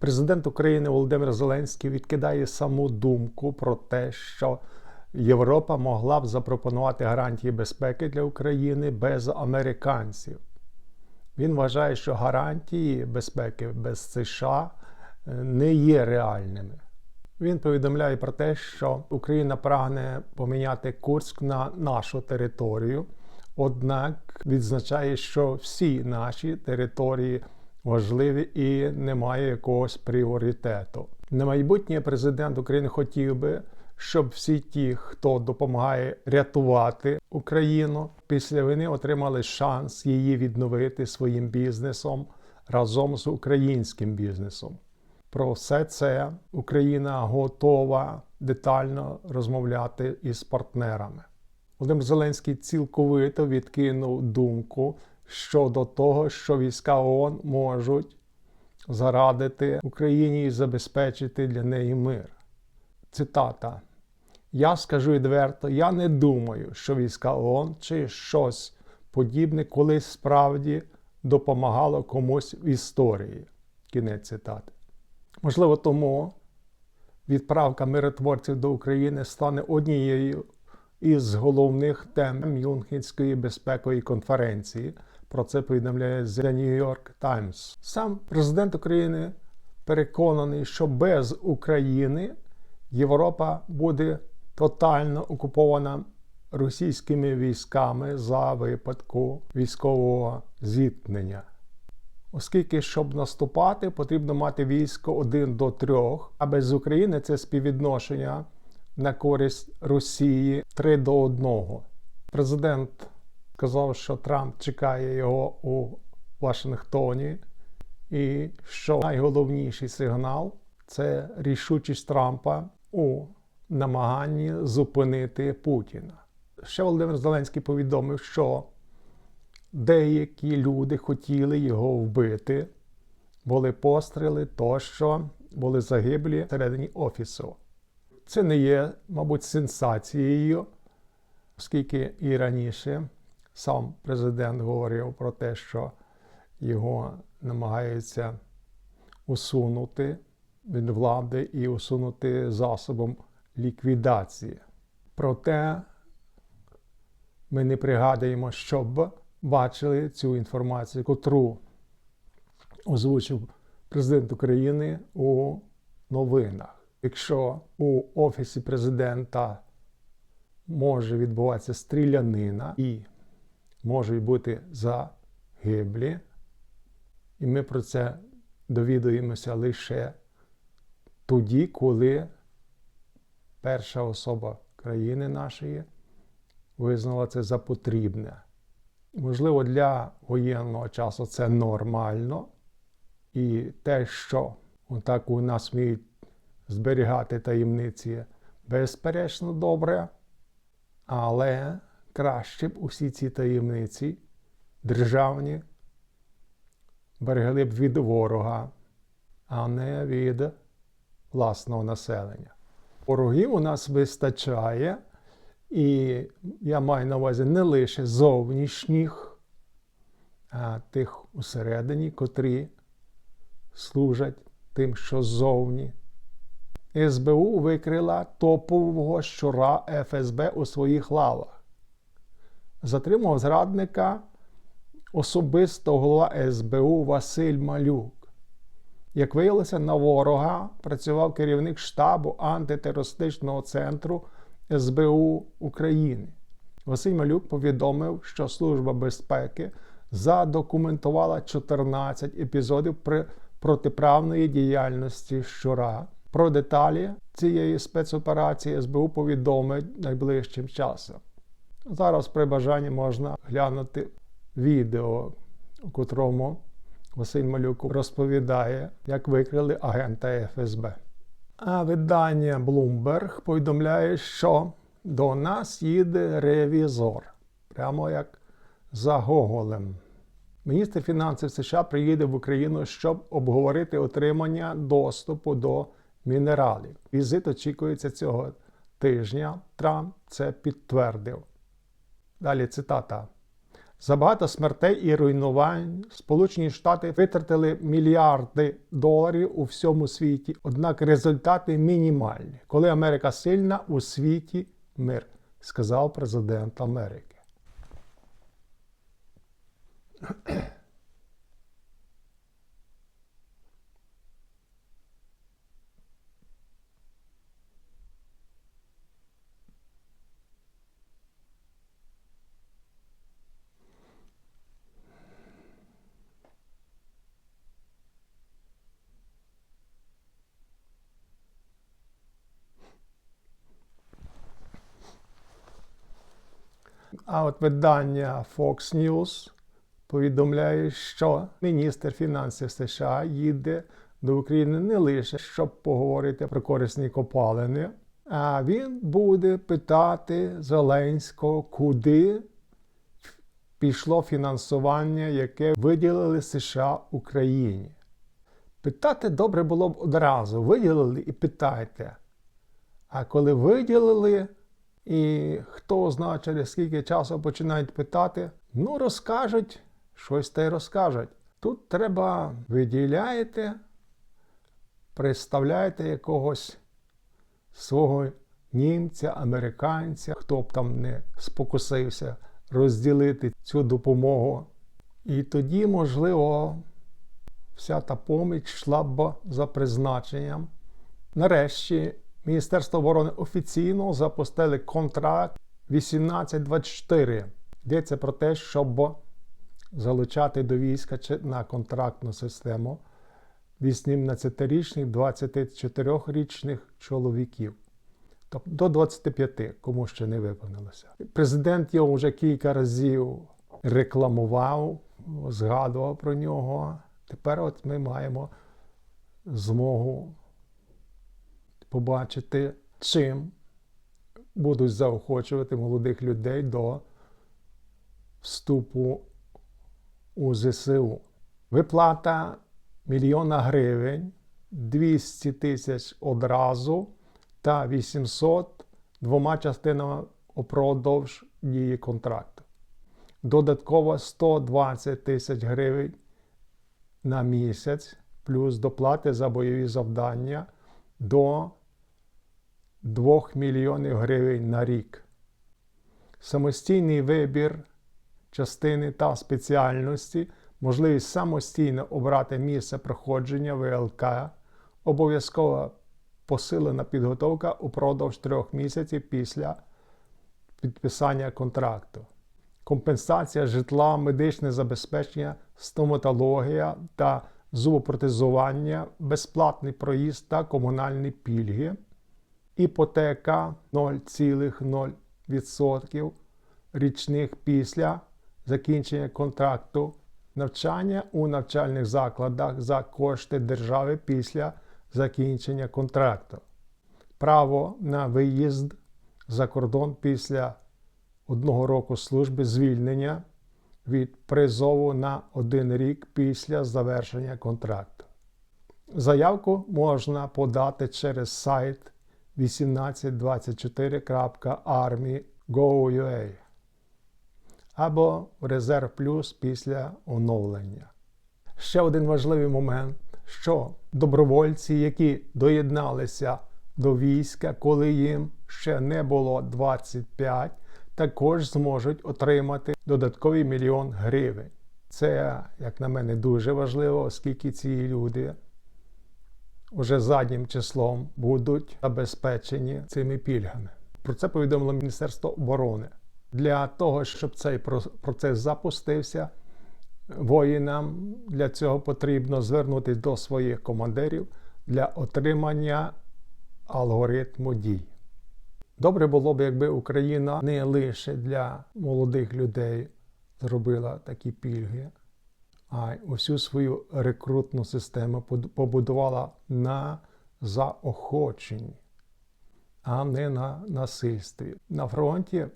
Президент України Володимир Зеленський відкидає саму думку про те, що Європа могла б запропонувати гарантії безпеки для України без американців. Він вважає, що гарантії безпеки без США е, не є реальними. Він повідомляє про те, що Україна прагне поміняти Курськ на нашу територію, однак відзначає, що всі наші території важливі і немає якогось пріоритету. На майбутнє президент України хотів би, щоб всі ті, хто допомагає рятувати Україну після війни, отримали шанс її відновити своїм бізнесом разом з українським бізнесом. Про все це Україна готова детально розмовляти із партнерами. Володимир Зеленський цілковито відкинув думку щодо того, що війська ООН можуть зарадити Україні і забезпечити для неї мир. Цитата. Я скажу відверто, я не думаю, що війська ООН чи щось подібне колись справді допомагало комусь в історії. Кінець цитати. Можливо, тому відправка миротворців до України стане однією із головних тем Мюнхенської безпекової конференції. Про це повідомляє The New York Times. Сам президент України переконаний, що без України Європа буде тотально окупована російськими військами за випадку військового зіткнення. Оскільки, щоб наступати, потрібно мати військо 1 до 3, а без України це співвідношення на користь Росії 3 до 1. Президент сказав, що Трамп чекає його у Вашингтоні, і що найголовніший сигнал це рішучість Трампа у намаганні зупинити Путіна. Ще Володимир Зеленський повідомив, що деякі люди хотіли його вбити, були постріли тощо, були загиблі всередині офісу. Це не є, мабуть, сенсацією, оскільки і раніше сам президент говорив про те, що його намагаються усунути від влади і усунути засобом ліквідації. Проте ми не пригадуємо, щоб бачили цю інформацію, котру озвучив президент України у новинах. Якщо у Офісі президента може відбуватися стрілянина і можуть бути загиблі, і ми про це довідуємося лише тоді, коли перша особа країни нашої визнала це за потрібне. Можливо, для воєнного часу це нормально. І те, що отак у нас вміють зберігати таємниці, безперечно добре, але краще б усі ці таємниці державні берегли б від ворога, а не від власного населення. Ворогів у нас вистачає, і я маю на увазі не лише зовнішніх, а тих усередині, котрі служать тим, що ззовні. СБУ викрила топового щура ФСБ у своїх лавах. Затримав зрадника особисто голова СБУ Василь Малюк. Як виявилося, на ворога працював керівник штабу антитерористичного центру СБУ України. Василь Малюк повідомив, що Служба безпеки задокументувала 14 епізодів протиправної діяльності щура. Про деталі цієї спецоперації СБУ повідомить найближчим часом. Зараз при бажанні можна глянути відео, у котрому Василь Малюк розповідає, як викрили агента ФСБ. А видання Bloomberg повідомляє, що до нас їде ревізор, прямо як за Гоголем. Міністр фінансів США приїде в Україну, щоб обговорити отримання доступу до мінералів. Візит очікується цього тижня. Трамп це підтвердив. Далі цитата. За багато смертей і руйнувань Сполучені Штати витратили мільярди доларів у всьому світі. Однак результати мінімальні. Коли Америка сильна, у світі мир, сказав президент Америки. А от видання Fox News повідомляє, що міністр фінансів США їде до України не лише щоб поговорити про корисні копалини, а він буде питати Зеленського, куди пішло фінансування, яке виділили США Україні. Питати добре було б одразу. Виділили і питайте. А коли виділили, і хто знає, через скільки часу починають питати, ну розкажуть, щось та й розкажуть. Тут треба виділяєте, представляєте якогось свого німця, американця, хто б там не спокусився розділити цю допомогу. І тоді, можливо, вся та поміч йшла б за призначенням. Нарешті Міністерство оборони офіційно запустили контракт 1824. Йдеться про те, щоб залучати до війська на контрактну систему 18-річних, 24-річних чоловіків. Тобто до 25, кому ще не виповнилося. Президент його вже кілька разів рекламував, згадував про нього. Тепер от ми маємо змогу побачити, чим будуть заохочувати молодих людей до вступу у ЗСУ. Виплата мільйона гривень, 200 тисяч одразу та 800 двома частинами упродовж дії контракту. Додатково 120 тисяч гривень на місяць, плюс доплати за бойові завдання до 2 мільйонів гривень на рік. Самостійний вибір частини та спеціальності, можливість самостійно обрати місце проходження ВЛК, обов'язкова посилена підготовка упродовж трьох місяців після підписання контракту, компенсація житла, медичне забезпечення, стоматологія та зубопротезування, безплатний проїзд та комунальні пільги іпотека 0,0% річних після закінчення контракту, навчання у навчальних закладах за кошти держави після закінчення контракту, право на виїзд за кордон після одного року служби звільнення від призову на один рік після завершення контракту. Заявку можна подати через сайт 1824.army.go.ua або Резерв Плюс після оновлення. Ще один важливий момент, що добровольці, які доєдналися до війська, коли їм ще не було 25, також зможуть отримати додатковий мільйон гривень. Це, як на мене, дуже важливо, оскільки ці люди уже заднім числом будуть забезпечені цими пільгами. Про це повідомило Міністерство оборони. Для того, щоб цей процес запустився, воїнам для цього потрібно звернутися до своїх командирів для отримання алгоритму дій. Добре було б, якби Україна не лише для молодих людей зробила такі пільги, а усю свою рекрутну систему побудувала на заохоченні, а не на насильстві. На фронті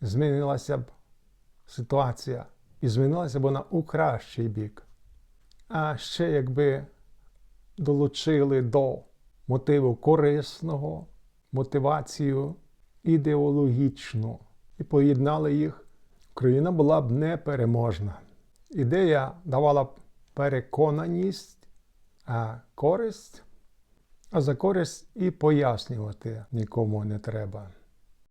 змінилася б ситуація і змінилася б вона у кращий бік. А ще якби долучили до мотиву корисного, мотивацію ідеологічну і поєднали їх Україна була б непереможна. Ідея давала переконаність, а користь, а за користь і пояснювати нікому не треба.